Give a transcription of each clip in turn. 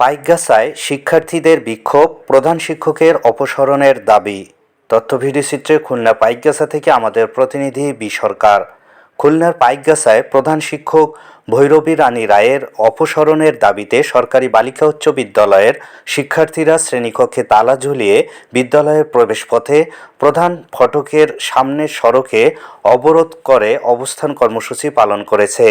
পাইকগাছায় শিক্ষার্থীদের বিক্ষোভ প্রধান শিক্ষকের অপসারণের দাবি। তথ্য ভিডিওচিত্রে খুলনা পাইকগাছা থেকে আমাদের প্রতিনিধি বি সরকার। খুলনার পাইকগাছায় প্রধান শিক্ষক ভৈরবী রানী রায়ের অপসারণের দাবিতে সরকারি বালিকা উচ্চ বিদ্যালয়ের শিক্ষার্থীরা শ্রেণীকক্ষে তালা ঝুলিয়ে বিদ্যালয়ের প্রবেশপথে প্রধান ফটকের সামনের সড়কে অবরোধ করে অবস্থান কর্মসূচি পালন করেছে।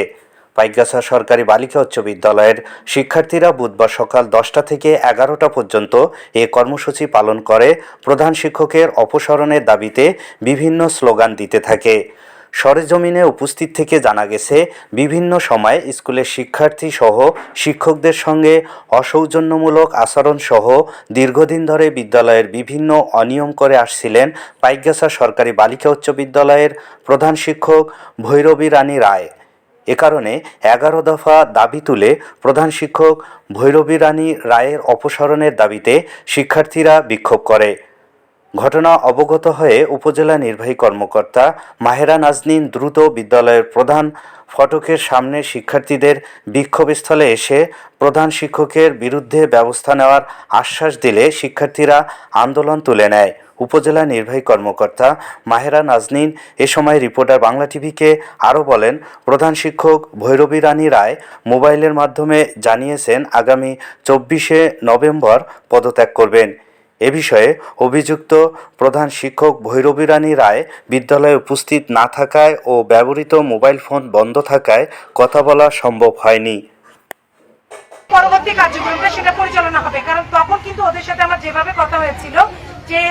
পাইকগাছা সরকারি বালিকা উচ্চ বিদ্যালয়ের শিক্ষার্থীরা বুধবার সকাল দশটা থেকে এগারোটা পর্যন্ত এ কর্মসূচি পালন করে। প্রধান শিক্ষকের অপসারণের দাবিতে বিভিন্ন স্লোগান দিতে থাকে। সরেজমিনে উপস্থিত থেকে জানা গেছে, বিভিন্ন সময় স্কুলের শিক্ষার্থী সহ শিক্ষকদের সঙ্গে অসৌজন্যমূলক আচরণ সহ দীর্ঘদিন ধরে বিদ্যালয়ের বিভিন্ন অনিয়ম করে আসছিলেন পাইকগাছা সরকারি বালিকা উচ্চ বিদ্যালয়ের প্রধান শিক্ষক ভৈরবী রানী রায়। এ কারণে এগারো দফা দাবি তুলে প্রধান শিক্ষক ভৈরবী রানী রায়ের অপসারণের দাবিতে শিক্ষার্থীরা বিক্ষোভ করে। ঘটনা অবগত হয়ে উপজেলা নির্বাহী কর্মকর্তা মাহেরা নাজনীন দ্রুত বিদ্যালয়ের প্রধান ফটকের সামনে শিক্ষার্থীদের বিক্ষোভস্থলে এসে প্রধান শিক্ষকের বিরুদ্ধে ব্যবস্থা নেওয়ার আশ্বাস দিলে শিক্ষার্থীরা আন্দোলন তুলে নেয়। উপজেলা নির্বাহী কর্মকর্তা মাহেরা নাজনীন এ সময় রিপোর্টার বাংলা টিভিকে আরও বলেন, প্রধান শিক্ষক ভৈরবী রানী রায় মোবাইলের মাধ্যমে জানিয়েছেন আগামী চব্বিশে নভেম্বর পদত্যাগ করবেন। এ বিষয়ে অভিযুক্ত প্রধান শিক্ষক ভৈরবী রানী রায় বিদ্যালয়ে উপস্থিত না থাকায় ও ব্যবহৃত মোবাইল ফোন বন্ধ থাকায় কথা বলা সম্ভব হয়নি। পরবর্তী কার্যক্রমটা সেটা পরিচালনা হবে। কারণ তখন কিন্তু ওদের সাথে আমার যেভাবে কথা হয়েছিল যে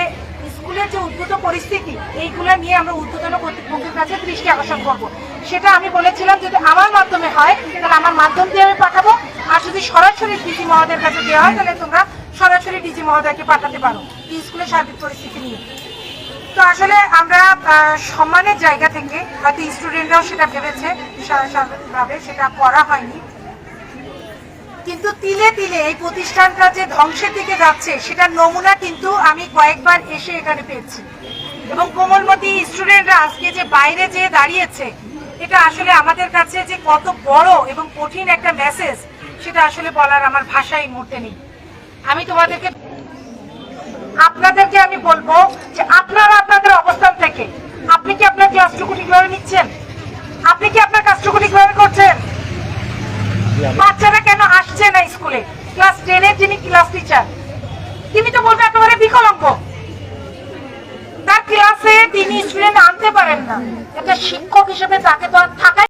স্কুলের যে উদ্ভূত পরিস্থিতি, এইগুলো নিয়ে আমরা ঊর্ধ্বতন কর্তৃপক্ষের কাছে দৃষ্টি আকর্ষণ করব। সেটা আমি বলেছিলাম, যদি আমার মাধ্যমে হয়, তাহলে আমার মাধ্যম দিয়ে আমি পাঠাবো। আর যদি সরাসরি ডিজি মহোদয়ের কাছে দেওয়া হয়, তাহলে তোমরা সরাসরি ডিজি মহোদয়কে পাঠাতে পারো স্কুলের সার্বিক পরিস্থিতি নিয়ে। তো আসলে আমরা সম্মানের জায়গা থেকে হয়তো স্টুডেন্টরাও সেটা ভেবেছে সেটা করা হয়নি। কিন্তু তিলে তিলে এই প্রতিষ্ঠানটা যে ধ্বংসের দিকে যাচ্ছে, সেটার নমুনা কিন্তু আমি কয়েকবার এসে এখানে পেয়েছি। এবং কোমলমতি স্টুডেন্টরা আজকে যে বাইরে যে দাঁড়িয়েছে, এটা আসলে আমাদের কাছে যে কত বড় এবং কঠিন একটা মেসেজ সেটা আসলে বলার আমার ভাষা এই মুহূর্তে নেই। আমি তোমাদেরকে আপনাদেরকে আমি বলব যে আপনারা আপনাদের অবস্থান থেকে, আপনি কি আপনার ক্লাসটুকু ঠিকভাবে নিচ্ছেন আপনি কি আপনার কাজটুকু ঠিকভাবে করছেন বাচ্চারা কেন আসছে না স্কুলে ক্লাস টেনের যিনি ক্লাস টিচার তিনি তো বিকলঙ্গ তার ক্লাসে তিনি স্টুডেন্ট আনতে পারেন না। একটা শিক্ষক হিসেবে তাকে তো আর থাকাই